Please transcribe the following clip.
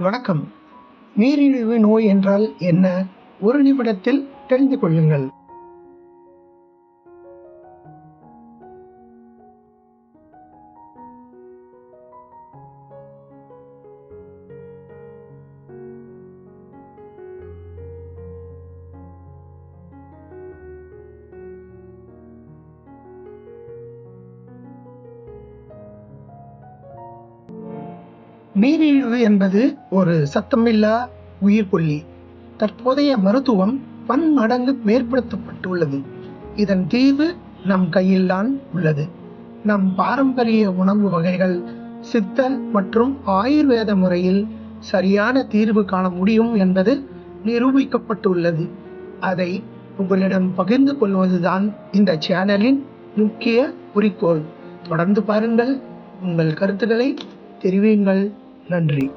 வணக்கம். நீரிழிவு நோய் என்றால் என்ன? ஒரு நிமிடத்தில் தெரிந்து கொள்ளுங்கள். நீரிழிவு என்பது ஒரு சத்தமில்லா உயிர்கொல்லி தற்போதைய மருத்துவம் பன்மடங்கு மேற்படுத்தப்பட்டுள்ளது. இதன் தீர்வு நம் கையில்தான் உள்ளது. நம் பாரம்பரிய உணவு வகைகள் சித்த மற்றும் ஆயுர்வேத முறையில் சரியான தீர்வு காண முடியும் என்பது நிரூபிக்கப்பட்டுள்ளது. அதை உங்களிடம் பகிர்ந்து கொள்வதுதான் இந்த சேனலின் முக்கிய குறிக்கோள். தொடர்ந்து பாருங்கள் உங்கள் கருத்துக்களை தெரிவியுங்கள். நன்றி.